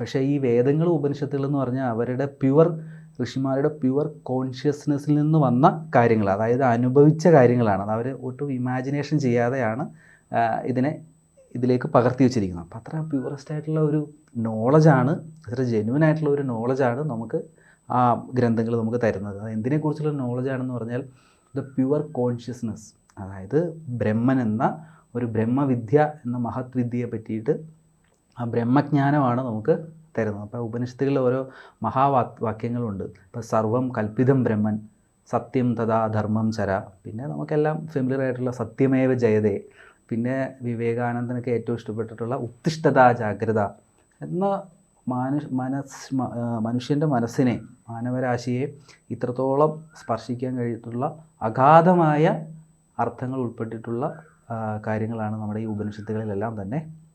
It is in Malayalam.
പക്ഷേ ഈ വേദങ്ങളും ഉപനിഷത്തുകൾ എന്ന് പറഞ്ഞാൽ അവരുടെ പ്യുവർ ഋഷിമാരുടെ പ്യുവർ കോൺഷ്യസ്നെസ്സിൽ നിന്ന് വന്ന കാര്യങ്ങൾ അതായത് അനുഭവിച്ച കാര്യങ്ങളാണ്. അവർ ഒട്ടും ഇമാജിനേഷൻ ചെയ്യാതെയാണ് ഇതിനെ ഇതിലേക്ക് പകർത്തി വെച്ചിരിക്കുന്നത്. അപ്പോൾ അത്ര പ്യുവറസ്റ്റ് ആയിട്ടുള്ള ഒരു നോളജാണ് അത്ര ജെന്യൂൻ ആയിട്ടുള്ള ഒരു നോളജാണ് നമുക്ക് ആ ഗ്രന്ഥങ്ങൾ നമുക്ക് തരുന്നത്. എന്തിനെക്കുറിച്ചുള്ള നോളജാണെന്ന് പറഞ്ഞാൽ ദ പ്യുവർ കോൺഷ്യസ്നെസ് അതായത് ബ്രഹ്മൻ എന്ന ഒരു ബ്രഹ്മവിദ്യ എന്ന മഹത് വിദ്യയെ പറ്റിയിട്ട് ആ ബ്രഹ്മജ്ഞാനമാണ് നമുക്ക് തരുന്നത്. അപ്പോൾ ഉപനിഷത്തുകളിൽ ഓരോ മഹാവാക്യങ്ങളുണ്ട്. ഇപ്പോൾ സർവം കൽപ്പിതം ബ്രഹ്മൻ സത്യം തഥാ ധർമ്മം ചര. പിന്നെ നമുക്കെല്ലാം ഫെമിലിയർ ആയിട്ടുള്ള സത്യമേവ ജയതേ. പിന്നെ വിവേകാനന്ദനൊക്കെ ഏറ്റവും ഇഷ്ടപ്പെട്ടിട്ടുള്ള ഉത്തിഷ്ഠത ജാഗ്രത എന്ന മനുഷ്യ മനസ് മനുഷ്യന്റെ മനസ്സിനെ മാനവരാശിയെ ഇത്രത്തോളം സ്പർശിക്കാൻ കഴിയിട്ടുള്ള അഗാധമായ അർത്ഥങ്ങൾ ഉൾപ്പെട്ടിട്ടുള്ള കാര്യങ്ങളാണ് നമ്മുടെ ഈ ഉപനിഷത്തുകളിലെല്ലാം തന്നെ